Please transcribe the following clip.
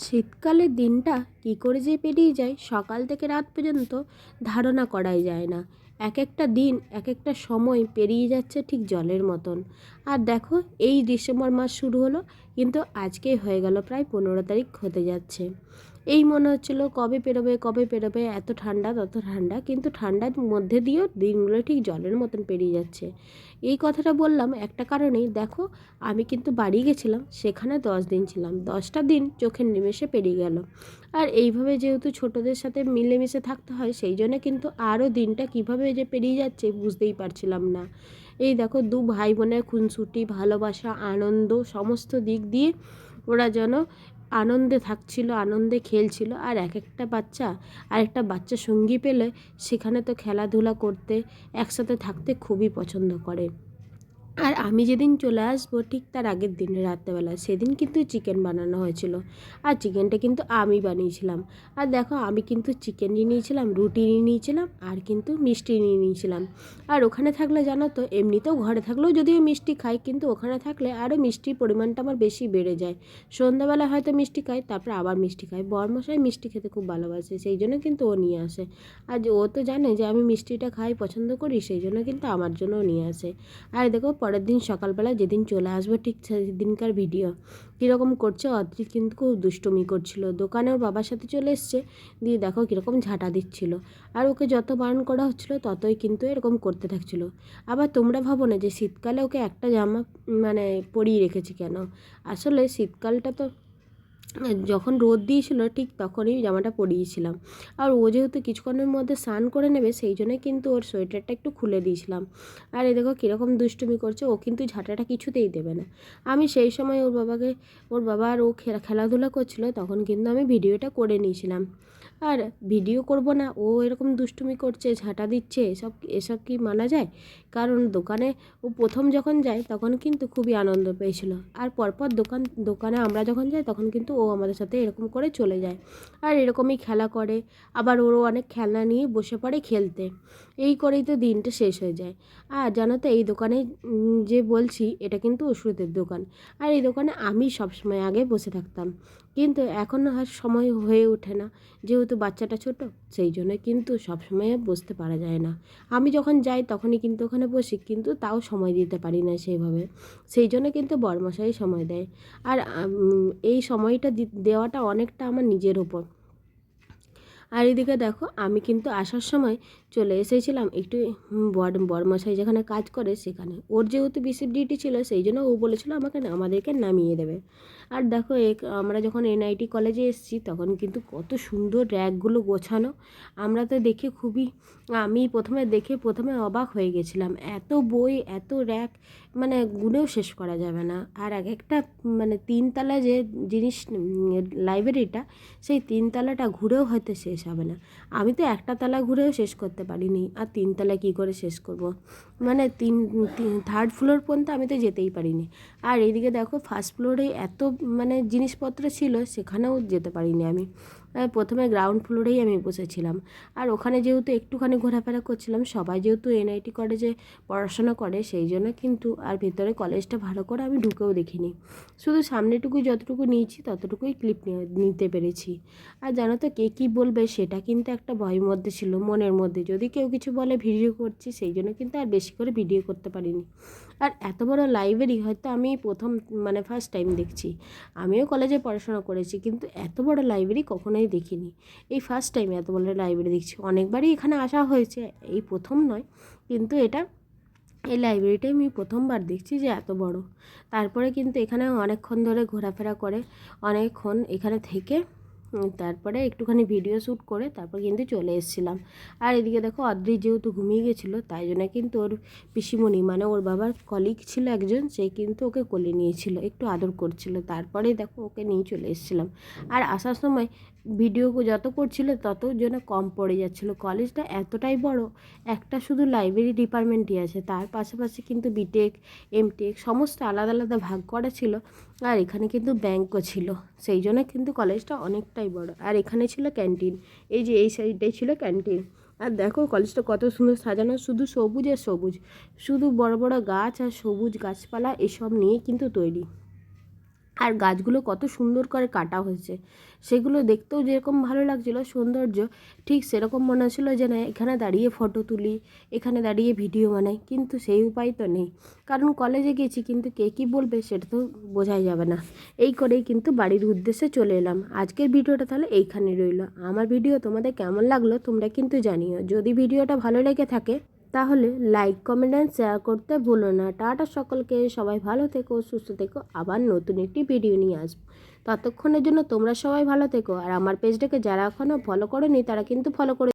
শীতকালের দিনটা কী করে যে পেরিয়ে যায়, সকাল থেকে রাত পর্যন্ত ধারণা করাই যায় না। এক একটা দিন, এক একটা সময় পেরিয়ে যাচ্ছে ঠিক জলের মতন। আর দেখো, এই ডিসেম্বর মাস শুরু হলো, কিন্তু আজকেই হয়ে গেল প্রায় পনেরো তারিখ হতে যাচ্ছে। এই মনে হচ্ছিল কবে পেরোবে কবে পেরোবে, এত ঠান্ডা, তত ঠান্ডা, কিন্তু ঠান্ডার মধ্যে দিয়েও দিনগুলো ঠিক জলের মতন পেরিয়ে যাচ্ছে। এই কথাটা বললাম একটা কারণেই, দেখো, আমি কিন্তু বাড়ি গেছিলাম, সেখানে দশ দিন ছিলাম। দশটা দিন চোখের নিমেষে পেরিয়ে গেল। আর এইভাবে যেহেতু ছোটদের সাথে মিলেমিশে থাকতে হয়, সেই জন্য কিন্তু আরও দিনটা কীভাবে যে পেরিয়ে যাচ্ছে বুঝতেই পারছিলাম না। এই দেখো, দু ভাই বোনের খুনসুটি, ভালোবাসা, আনন্দ, সমস্ত দিক দিয়ে ওরা যেন আনন্দে থাকছিল, আনন্দে খেলছিল। আর এক একটা বাচ্চা আর একটা বাচ্চা সঙ্গী পেলে সেখানে তো খেলাধুলা করতে, একসাথে থাকতে খুবই পছন্দ করে। আর আমি যেদিন চলে আসব ঠিক তার আগের দিন রাত্রেবেলা, সেদিন কিন্তু চিকেন বানানো হয়েছিল। আর চিকেনটা কিন্তু আমি বানিয়েছিলাম। আর দেখো, আমি কিন্তু চিকেন নিয়ে নিয়েছিলাম, রুটি নিয়ে নিয়েছিলাম, আর কিন্তু মিষ্টি নিয়ে নিয়েছিলাম। আর ওখানে থাকলে জানো তো, এমনিতেও ঘরে থাকলেও যদিও মিষ্টি খাই, কিন্তু ওখানে থাকলে আরও মিষ্টির পরিমাণটা আমার বেশি বেড়ে যায়। সন্ধ্যাবেলা হয়তো মিষ্টি খাই, তারপরে আবার মিষ্টি খাই। বরমশাই মিষ্টি খেতে খুব ভালোবাসে, সেই জন্য কিন্তু ও নিয়ে আসে। আর ও তো জানে যে আমি মিষ্টিটা খাই, পছন্দ করি, সেই জন্য কিন্তু আমার জন্যও নিয়ে আসে। আর দেখো পরের দিন সকালবেলা যেদিন চলে আসবে ঠিক সেদিনকার ভিডিও কীরকম করছে? অদ্রিত কিন্তু খুব দুষ্টমি করছিল। দোকানে ওর বাবার সাথে চলে এসছে। দিয়ে দেখো কীরকম ঝাঁটা দিচ্ছিল। আর ওকে যত বারণ করা হচ্ছিল, ততই কিন্তু এরকম করতে থাকছিল। আবার তোমরা ভাবো না যে শীতকালে ওকে একটা জামা মানে পরিয়ে রেখেছি কেন? আসলে শীতকালটা তো যখন রোদ দিয়েছিল, ঠিক তখনই জামাটা পরিয়েছিলাম। আর ও যেহেতু কিছুক্ষণের মধ্যে স্নান করে নেবে, সেই জন্য কিন্তু ওর সোয়েটারটা একটু খুলে দিয়েছিলাম। আর এ দেখো কীরকম দুষ্টুমি করছে, ও কিন্তু ঝাঁটাটা কিছুতেই দেবে না। আমি সেই সময় ওর বাবাকে, ওর বাবা আর ও খেলাধুলা করছিল, তখন কিন্তু আমি ভিডিওটা করে নিয়েছিলাম। আর ভিডিও করব না, ও এরকম দুষ্টুমি করছে, ঝাঁটা দিচ্ছে, এসব এসব কি মানা যায়? কারণ দোকানে ও প্রথম যখন যায়, তখন কিন্তু খুবই আনন্দ পেয়েছিল। আর পরপর দোকান, দোকানে আমরা যখন যাই, তখন কিন্তু ও আমাদের সাথে এরকম করে চলে যায়। আর এরকমই খেলা করে। আবার ওরও অনেক খেলনা নিয়ে বসে পড়ে খেলতে। এই করেই তো দিনটা শেষ হয়ে যায়। আর জানো তো, এই দোকানে যে বলছি, এটা কিন্তু ওষুধের দোকান। আর এই দোকানে আমি সবসময় আগে বসে থাকতাম। কিন্তু এখন আর সময় হয়ে ওঠে না। যেহেতু বাচ্চাটা ছোট, সেই জন্য কিন্তু সবসময় বসতে পারা যায় না। আমি যখন যাই, তখনই কিন্তু ওখানে বসি। কিন্তু তাও সময় দিতে পারি না সেইভাবে। সেই জন্য কিন্তু বরমশাই সময় দেয়। আর এই সময়টা দেওয়াটা অনেকটা আমার নিজের ওপর। আর এদিকে দেখো, আমি কিন্তু আসার সময় চলে এসেছিলাম একটু বর, বরমশাই যেখানে কাজ করে সেখানে। ওর যেহেতু বেশি ডিউটি ছিল, সেই জন্য ও বলেছিল আমাকে আমাদেরকে নামিয়ে দেবে। আর দেখো এক আমরা যখন এনআইটি কলেজে এসেছি, তখন কিন্তু কত সুন্দর র্যাকগুলো গোছানো। আমরা তো দেখে খুবই, আমি প্রথমে দেখে প্রথমে অবাক হয়ে গেছিলাম। এত বই, এত র্যাক মানে গুনেও শেষ করা যাবে না। আর এক একটা মানে তিনতলা যে জিনিস লাইব্রেরিটা সেই তিনতলাটা ঘুরেও হয়তো শেষ হবে না। আমি তো একটা তলা ঘুরেও শেষ করতে পারিনি। আর তিনতলা কী করে শেষ করব। মানে তিন থার্ড ফ্লোর পর্যন্ত আমি তো যেতেই পারিনি। আর এইদিকে দেখো ফার্স্ট ফ্লোরে এত মানে জিনিসপত্র ছিল, সেখানেও যেতে পারিনি আমি। প্রথমে গ্রাউন্ড ফ্লোরেই আমি বসেছিলাম। আর ওখানে যেহেতু একটুখানি ঘোরাফেরা করছিলাম, সবাই যেহেতু এনআইটি কলেজে পড়াশোনা করে, সেই জন্য কিন্তু আর ভেতরে কলেজটা ভালো করে আমি ঢুকেও দেখিনি। শুধু সামনেটুকু যতটুকু নিয়েছি, ততটুকুই ক্লিপ নিতে পেরেছি। আর জানো তো কে কী বলবে, সেটা কিন্তু একটা ভয়ের মধ্যে ছিল, মনের মধ্যে। যদি কেউ কিছু বলে ভিডিও করছি, সেই জন্য কিন্তু আর বেশি করে ভিডিও করতে পারিনি। আর এত বড় লাইব্রেরি হয়তো আমি প্রথম মানে ফার্স্ট টাইম দেখছি। আমিও কলেজে পড়াশোনা করেছি, কিন্তু এত বড় লাইব্রেরি কখনোই দেখিনি। এই ফার্স্ট টাইম এত বড় লাইব্রেরি দেখছি। অনেকবারই এখানে আসা হয়েছে। এই প্রথম নয়, কিন্তু এটা, এই লাইব্রেরিটাই আমি প্রথমবার দেখছি যে এত বড়। তারপরে কিন্তু এখানে অনেকক্ষণ ধরে ঘোরাফেরা করে, অনেকক্ষণ এখানে থেকে তারপরে একটুখানি ভিডিও শ্যুট করে তারপর কিন্তু চলে এসেছিলাম। আর এদিকে দেখো, অদ্রি যেহেতু ঘুমিয়ে গেছিল, তাই জন্য কিন্তু ওর পিসিমণি মানে ওর বাবার কলিগ ছিল একজন, সে কিন্তু ওকে কোলে নিয়েছিল, একটু আদর করছিল। তারপরে দেখো, ওকে নিয়ে চলে এসেছিলাম। আর আসার সময় ভিডিও যত করছিল তত যেন কম পড়ে যাচ্ছিল। কলেজটা এতটাই বড়, একটা শুধু লাইব্রেরি ডিপার্টমেন্টই আছে। তার পাশাপাশি কিন্তু বিটেক এমটেক সমস্ত আলাদা আলাদা ভাগ করা ছিল আর এখানে কিন্তু ব্যাংকও ছিল। সেই জন্য কিন্তু কলেজটা অনেকটাই বড়। আর এখানে ছিল ক্যান্টিন এই যে এই সাইডটাই ছিল ক্যান্টিন আর দেখো কলেজটা কত সুন্দর সাজানো, শুধু সবুজ আর সবুজ। শুধু বড় বড় গাছ আর সবুজ গাছপালা এসব নিয়ে কিন্তু তৈরি। আর গাছগুলো কত সুন্দর করে কাটা হয়েছে। সেগুলো দেখতেও যেরকম ভালো লাগছিল, সৌন্দর্য, ঠিক সেরকম মনে হচ্ছিল যে না এখানে দাঁড়িয়ে ফটো তুলি, এখানে দাঁড়িয়ে ভিডিও বানাই, কিন্তু সেই উপায় তো নেই। কারণ কলেজে গেছি, কিন্তু কে কী বলবে সেটা তো বোঝাই যাবে না। এই করেই কিন্তু বাড়ির উদ্দেশ্যে চলে এলাম। আজকের ভিডিওটা তাহলে এইখানে রইল। আমার ভিডিও তোমাদের কেমন লাগল তোমরা কিন্তু জানিও। যদি ভিডিওটা ভালো লেগে থাকে তাহলে লাইক কমেন্ট অ্যান্ড শেয়ার করতে ভুলো না। টাটা সকলকে, সবাই ভালো থেকো, সুস্থ থেকো। আবার নতুন একটি ভিডিও নিয়ে আসব। ততক্ষণের জন্য তোমরা সবাই ভালো থেকো। আর আমার পেজটাকে যারা এখনও ফলো করোনি, তারা কিন্তু ফলো করে